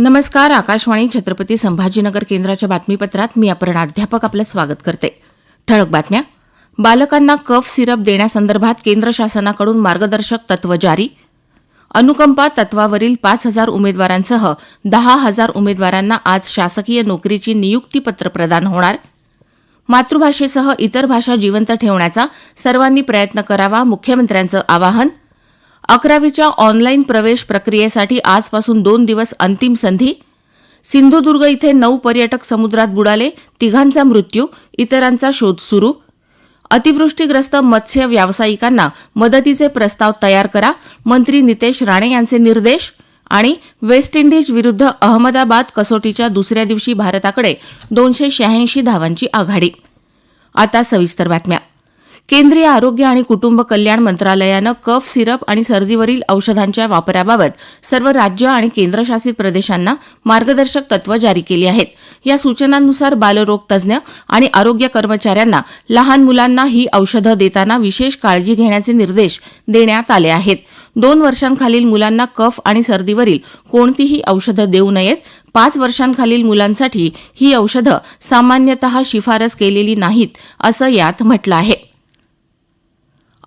नमस्कार आकाशवाणी छत्रपती संभाजीनगर केंद्राच्या बातमीपत्रात मी अपर्णा अध्यापक आपलं स्वागत करते. ठळक बातम्या. बालकांना कफ सिरप देण्यासंदर्भात केंद्र शासनाकडून मार्गदर्शक तत्व जारी. अनुकंपा तत्वावरील पाच हजार उमेदवारांसह दहा हजार उमेदवारांना आज शासकीय नोकरीची नियुक्तीपत्र प्रदान होणार. मातृभाषेसह इतर भाषा जिवंत ठेवण्याचा सर्वांनी प्रयत्न करावा मुख्यमंत्र्यांचं आवाहन. अकरावीच्या ऑनलाईन प्रवेश प्रक्रियेसाठी आजपासून दोन दिवस अंतिम संधी. सिंधुदुर्ग इथे नऊ पर्यटक समुद्रात बुडाले तिघांचा मृत्यू इतरांचा शोध सुरू. अतिवृष्टीग्रस्त मत्स्य व्यावसायिकांना मदतीचे प्रस्ताव तयार करा मंत्री नितेश राणे यांचे निर्देश आणि वेस्ट इंडिज विरुद्ध अहमदाबाद कसोटीच्या दुसऱ्या दिवशी भारताकडे दोनशे शहाऐंशी धावांची आघाडी. आता सविस्तर बातम्या. केंद्रीय आरोग्य आणि कुटुंब कल्याण मंत्रालयानं कफ सिरप आणि सर्दीवरील औषधांच्या वापराबाबत सर्व राज्य आणि केंद्रशासित प्रदेशांना मार्गदर्शक तत्व जारी केली आहेत. या सूचनांनुसार बालरोग तज्ज्ञ आणि आरोग्य कर्मचाऱ्यांना लहान मुलांना ही औषधं देताना विशेष काळजी घेण्याचे निर्देश देण्यात आले आहेत. दोन वर्षांखालील मुलांना कफ आणि सर्दीवरील कोणतीही औषधं देऊ नयेत. पाच वर्षांखालील मुलांसाठी ही औषधं सामान्यतः शिफारस केलेली नाहीत असं यात म्हटलं आहे.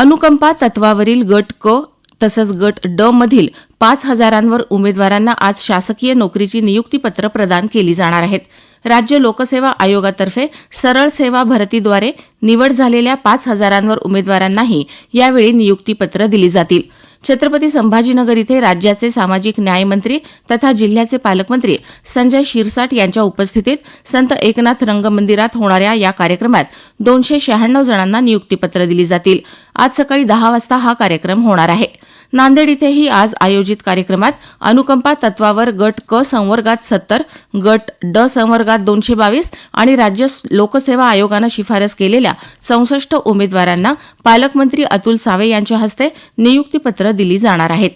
अनुकंपा तत्वावरील गट क तसंच गट ड मधील पाच हजारांवर उमेदवारांना आज शासकीय नोकरीची नियुक्तीपत्र प्रदान केली जाणार आहेत. राज्य लोकसेवा आयोगातर्फे सरळ सेवा भरतीद्वारे निवड झालेल्या पाच हजारांवर उमेदवारांनाही यावेळी नियुक्तीपत्र दिली जातील. छत्रपती संभाजीनगर इथे राज्याचे सामाजिक न्यायमंत्री तथा जिल्ह्याचे पालकमंत्री संजय शिरसाट यांच्या उपस्थितीत संत एकनाथ रंगमंदिरात होणाऱ्या या कार्यक्रमात दोनशे शहाण्णव जणांना नियुक्तीपत्र दिली जातील. आज सकाळी दहा वाजता हा कार्यक्रम होणार आहे. नांदेड इथेही आज आयोजित कार्यक्रमात अनुकंपा तत्वावर गट क संवर्गात सत्तर गट ड संवर्गात दोनशे बावीस आणि राज्य लोकसेवा आयोगानं शिफारस केलेल्या चौसष्ट उमेदवारांना पालकमंत्री अतुल सावे यांच्या हस्ते नियुक्तीपत्र दिली जाणार आहेत.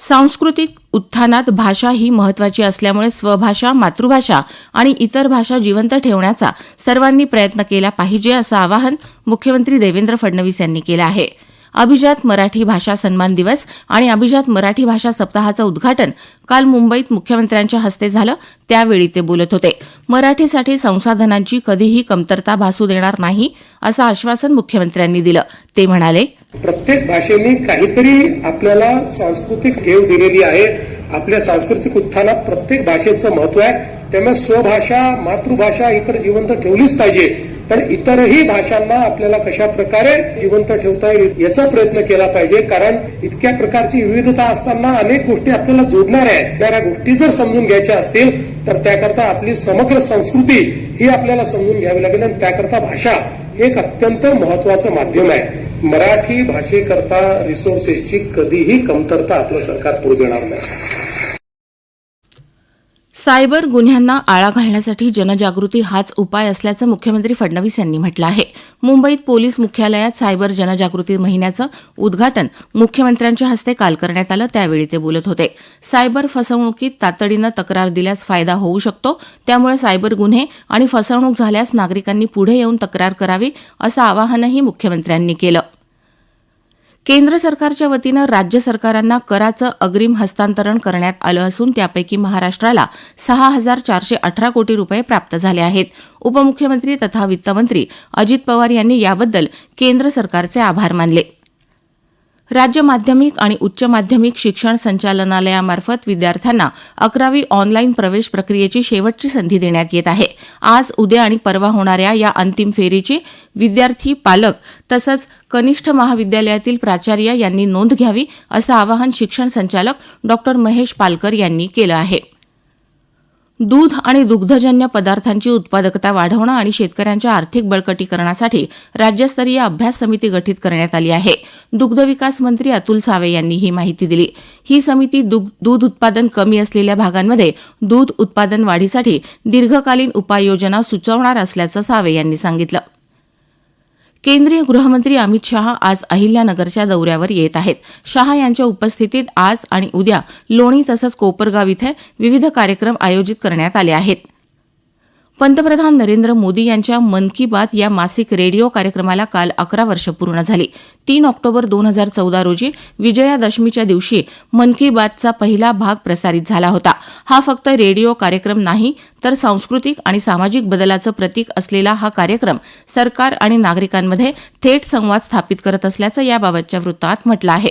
सांस्कृतिक उत्थानात भाषा ही महत्वाची असल्यामुळे स्वभाषा मातृभाषा आणि इतर भाषा जिवंत ठेवण्याचा सर्वांनी प्रयत्न केला पाहिजे असं आवाहन मुख्यमंत्री देवेंद्र फडणवीस यांनी केलं आहे. अभिजात मराठी भाषा सन्मान दिवस आणि अभिजात मराठी भाषा सप्ताहाचं उद्घाटन काल मुंबईत मुख्यमंत्र्यांच्या हस्ते झालं. त्यावेळी ते बोलत होते. मराठीसाठी संसाधनांची कधीही कमतरता भासू देणार नाही असं आश्वासन मुख्यमंत्र्यांनी दिलं. ते म्हणाले प्रत्येक भाषेने काहीतरी आपल्याला सांस्कृतिक ठेव दिलेली आहे. आपल्या सांस्कृतिक उत्थानात प्रत्येक भाषेचं महत्त्व आहे. त्यामुळे स्वभाषा मातृभाषा इतर जिवंत ठेवलीच पाहिजे. पण इतरही भाषांना आपल्याला कशा प्रकारे जिवंत ठेवता येईल याचा प्रयत्न केला पाहिजे. कारण इतक्या प्रकारची विविधता असताना अनेक गोष्टी आपल्याला जोडणार आहेत. त्या गोष्टी जर समजून घ्यायच्या असतील तर त्याकरता आपली समग्र संस्कृती ही आपल्याला समजून घ्यावी लागेल आणि त्याकरता भाषा एक अत्यंत महत्वाचं माध्यम आहे. मराठी भाषेकरता रिसोर्सेसची कधीही कमतरता आपलं सरकार पुढे देणार नाही. सायबर गुन्ह्यांना आळा घालण्यासाठी जनजागृती हाच उपाय असल्याचं मुख्यमंत्री फडणवीस यांनी म्हटलं आहे. मुंबईत पोलीस मुख्यालयात सायबर जनजागृती महिन्याचं उद्घाटन मुख्यमंत्र्यांच्या हस्ते काल करण्यात आलं त्यावेळी ते बोलत होते. सायबर फसवणुकीत तातडीनं तक्रार दिल्यास फायदा होऊ शकतो त्यामुळे सायबर गुन्हे आणि फसवणूक झाल्यास नागरिकांनी पुढे येऊन तक्रार करावी असं आवाहनही मुख्यमंत्र्यांनी केलं. केंद्र सरकारच्या वतीनं राज्य सरकारांना कराचं अग्रिम हस्तांतरण करण्यात आलं असून त्यापैकी महाराष्ट्राला सहा हजार चारशे अठरा कोटी रुपये प्राप्त झाले आहेत. उपमुख्यमंत्री तथा वित्तमंत्री अजित पवार यांनी याबद्दल केंद्र सरकारचे आभार मानले. राज्य माध्यमिक आणि उच्च माध्यमिक शिक्षण संचालनालयामार्फत विद्यार्थ्यांना अकरावी ऑनलाईन प्रवेश प्रक्रियेची शेवटची संधी देण्यात येत आहे. आज उद्या आणि परवा होणाऱ्या या अंतिम फेरीची विद्यार्थी पालक तसंच कनिष्ठ महाविद्यालयातील प्राचार्य यांनी नोंद घ्यावी असं आवाहन शिक्षण संचालक डॉ महेश पालकर यांनी केलं आहे. दूध आणि दुग्धजन्य पदार्थांची उत्पादकता वाढवणं आणि शेतकऱ्यांच्या आर्थिक बळकटीकरणासाठी राज्यस्तरीय अभ्यास समिती गठीत करण्यात आली आहे. दुग्धविकास मंत्री अतुल सावे यांनी ही माहिती दिली. ही समिती दूध उत्पादन कमी असलेल्या भागांमध्ये दूध उत्पादन वाढीसाठी दीर्घकालीन उपाययोजना सुचवणार असल्याचं सावे यांनी सांगितलं. केंद्रीय गृहमंत्री अमित शहा आज अहिल्यानगरच्या दौऱ्यावर येत आहेत. शहा यांच्या उपस्थितीत आज आणि उद्या लोणी तसंच कोपरगाव इथं विविध कार्यक्रम आयोजित करण्यात आले आहेत. पंतप्रधान नरेंद्र मोदी यांच्या मन की बात या मासिक रेडिओ कार्यक्रमाला काल अकरा वर्ष पूर्ण झाली. तीन ऑक्टोबर दोन हजार चौदा रोजी विजयादशमीच्या दिवशी मन की बातचा पहिला भाग प्रसारित झाला होता. हा फक्त रेडिओ कार्यक्रम नाही तर सांस्कृतिक आणि सामाजिक बदलाचं प्रतीक असलेला हा कार्यक्रम सरकार आणि नागरिकांमध्ये थेट संवाद स्थापित करत असल्याचं याबाबतच्या वृत्तात म्हटलं आहे.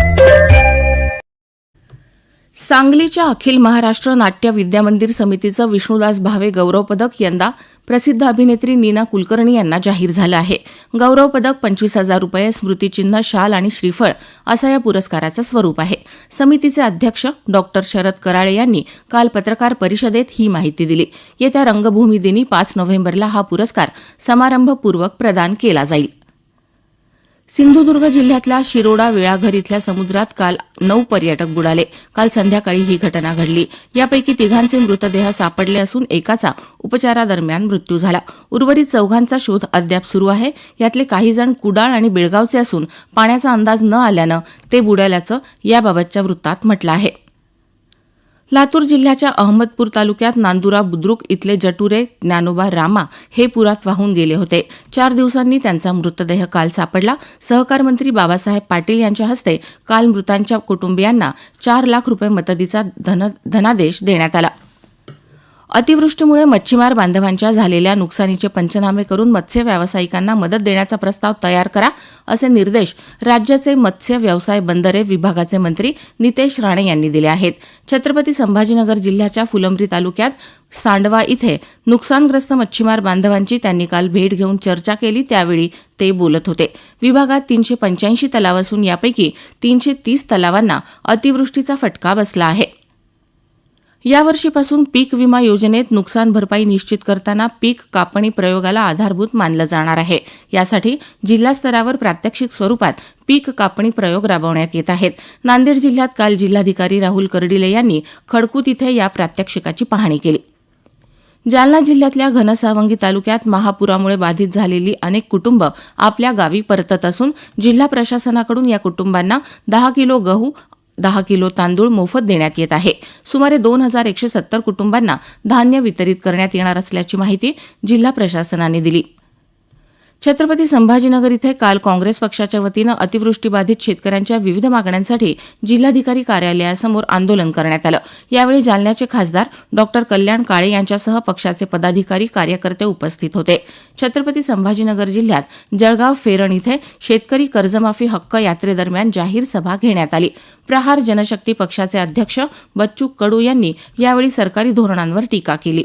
सांगलीच्या अखिल महाराष्ट्र नाट्य विद्यामंदिर समितीचं विष्णुदास भावे गौरव पदक यंदा प्रसिद्ध अभिनेत्री नीना कुलकर्णी यांना जाहीर झालं आहे. गौरव पदक पंचवीस हजार रुपये स्मृतिचिन्ह शाल आणि श्रीफळ असं या पुरस्काराचं स्वरूप आहे. समितीचे अध्यक्ष डॉक्टर शरद कराळे यांनी काल पत्रकार परिषदेत ही माहिती दिली. येत्या रंगभूमी दिनी पाच नोव्हेंबरला हा पुरस्कार समारंभपूर्वक प्रदान केला जाईल. सिंधुदुर्ग जिल्ह्यातल्या शिरोडा वेळाघर इथल्या समुद्रात काल नऊ पर्यटक बुडाले. काल संध्याकाळी ही घटना घडली. यापैकी तिघांचे मृतदेह सापडले असून एकाचा उपचारादरम्यान मृत्यू झाला. उर्वरित चौघांचा शोध अद्याप सुरू आहे. यातले काही जण कुडाळ आणि बेळगावचे असून पाण्याचा अंदाज न आल्यानं ते बुडाल्याचं याबाबतच्या वृत्तात म्हटलं आहे. लातूर जिल्ह्याच्या अहमदपूर तालुक्यात नांदुरा बुद्रुक इथले जटुरे ज्ञानोबा रामा हे पुरात वाहून गेले होते. चार दिवसांनी त्यांचा मृतदेह काल सापडला. सहकार मंत्री बाबासाहेब पाटील यांच्या हस्ते काल मृतांच्या कुटुंबियांना चार लाख रुपये मदतीचा धन धनादेश देण्यात आला. अतिवृष्टीमुळे मच्छीमार बांधवांच्या झालेल्या नुकसानीचे पंचनामे करून मत्स्य व्यावसायिकांना मदत देण्याचा प्रस्ताव तयार करा. असे निर्देश राज्याचे मत्स्य व्यवसाय बंदरे विभागाचे मंत्री नितेश राणे यांनी दिले आहेत. छत्रपती संभाजीनगर जिल्ह्याच्या फुलंब्री तालुक्यात सांडवा इथे नुकसानग्रस्त मच्छीमार बांधवांची त्यांनी काल भेट घेऊन चर्चा केली. त्यावेळी ते बोलत होते. विभागात तीनशे पंच्याऐंशी तलाव असून यापैकी तीनशे तीस तलावांना अतिवृष्टीचा फटका बसला आहे. यावर्षीपासून पीक विमा योजनेत नुकसान भरपाई निश्चित करताना पीक कापणी प्रयोगाला आधारभूत मानलं जाणार आहे. यासाठी जिल्हास्तरावर प्रात्यक्षिक स्वरूपात पीक कापणी प्रयोग राबवण्यात येत आहेत. नांदेड जिल्ह्यात काल जिल्हाधिकारी राहुल कर्डिले यांनी खडकूत इथे या प्रात्यक्षिकाची पाहणी केली. जालना जिल्ह्यातल्या घनसावंगी तालुक्यात महापुरामुळे बाधित झालेली अनेक कुटुंब आपल्या गावी परतत असून जिल्हा प्रशासनाकडून या कुटुंबांना दहा किलो गहू दहा किलो तांदूळ मोफत देण्यात येत आहे. सुमारे दोन हजार एकशे सत्तर कुटुंबांना धान्य वितरित करण्यात येणार असल्याची माहिती जिल्हा प्रशासनाने दिली. छत्रपती संभाजीनगर इथे काल काँग्रेस पक्षाच्या वतीनं अतिवृष्टीबाधित शेतकऱ्यांच्या विविध मागण्यांसाठी जिल्हाधिकारी कार्यालयासमोर आंदोलन करण्यात आलं. यावेळी जालन्याचे खासदार डॉक्टर कल्याण काळे यांच्यासह पक्षाचे पदाधिकारी कार्यकर्ते उपस्थित होते. छत्रपती संभाजीनगर जिल्ह्यात जळगाव फेरण इथे शेतकरी कर्जमाफी हक्क यात्रेदरम्यान जाहीर सभा घेण्यात आली. प्रहार जनशक्ती पक्षाचे अध्यक्ष बच्चू कडू यांनी यावेळी सरकारी धोरणांवर टीका केली.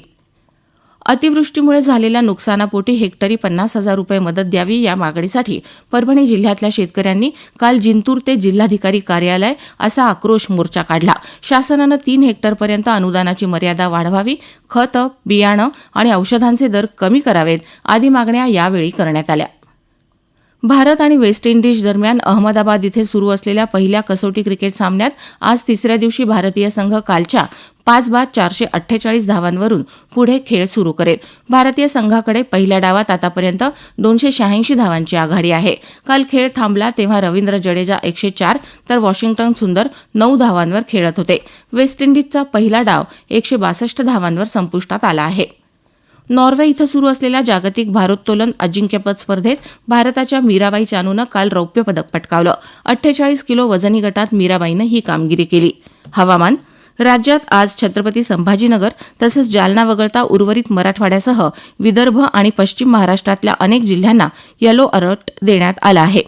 अतिवृष्टीमुळे झालेल्या नुकसानापोटी हेक्टरी पन्नास हजार रुपये मदत द्यावी या मागणीसाठी परभणी जिल्ह्यातल्या शेतकऱ्यांनी काल जिंतूर ते जिल्हाधिकारी कार्यालय असा आक्रोश मोर्चा काढला. शासनानं तीन हेक्टरपर्यंत अनुदानाची मर्यादा वाढवावी खतं बियाणं आणि औषधांचे दर कमी करावेत आदी मागण्या यावेळी करण्यात आल्या. भारत आणि वेस्ट इंडिज दरम्यान अहमदाबाद इथे सुरू असलेल्या पहिल्या कसोटी क्रिकेट सामन्यात आज तिसऱ्या दिवशी भारतीय संघ कालच्या पाच बाद चारशे अठ्ठेचाळीस धावांवरून पुढे खेळ सुरू करेल. भारतीय संघाकडे पहिल्या डावात आतापर्यंत दोनशे शहाऐंशी धावांची आघाडी आहे. काल खेळ थांबला तेव्हा रवींद्र जडेजा एकशे चार तर वॉशिंग्टन सुंदर नऊ धावांवर खेळत होते. वेस्ट इंडिजचा पहिला डाव एकशे बासष्ट धावांवर संपुष्टात आला आहे. नॉर्वे इथं सुरू असलेल्या जागतिक भारोत्तोलन अजिंक्यपद स्पर्धेत भारताच्या मीराबाई चानूनं काल रौप्य पदक पटकावलं. अठ्ठेचाळीस किलो वजनी गटात मीराबाईनं ही कामगिरी केली. हवामान राज्यात आज छत्रपती संभाजीनगर तसंच जालना वगळता उर्वरित मराठवाड्यासह विदर्भ आणि पश्चिम महाराष्ट्रातल्या अनेक जिल्ह्यांना येलो अलर्ट देण्यात आला आहे.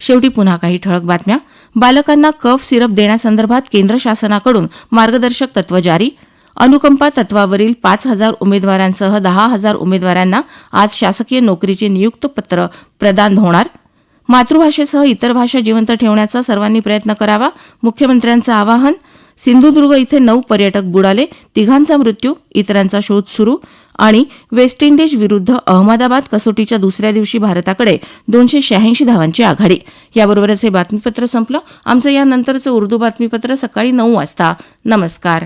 शेवटी पुन्हा काही ठळक बातम्या. बालकांना कफ सिरप देण्यासंदर्भात केंद्र शासनाकडून मार्गदर्शक तत्व जारी. अनुकंपा तत्वावरील पाच हजार उमेदवारांसह दहा हजार उमेदवारांना आज शासकीय नोकरीचे नियुक्त पत्र प्रदान होणार. मातृभाषेसह इतर भाषा जिवंत ठेवण्याचा सर्वांनी प्रयत्न करावा मुख्यमंत्र्यांचं आवाहन. सिंधुदुर्ग इथे नऊ पर्यटक बुडाले तिघांचा मृत्यू इतरांचा शोध सुरू आणि वेस्ट इंडिज विरुद्ध अहमदाबाद कसोटीच्या दुसऱ्या दिवशी भारताकडे दोनशे शहाऐंशी धावांची आघाडी. याबरोबरच हे बातमीपत्र संपलं. आमचं यानंतरचं उर्दू बातमीपत्र सकाळी नऊ वाजता. नमस्कार.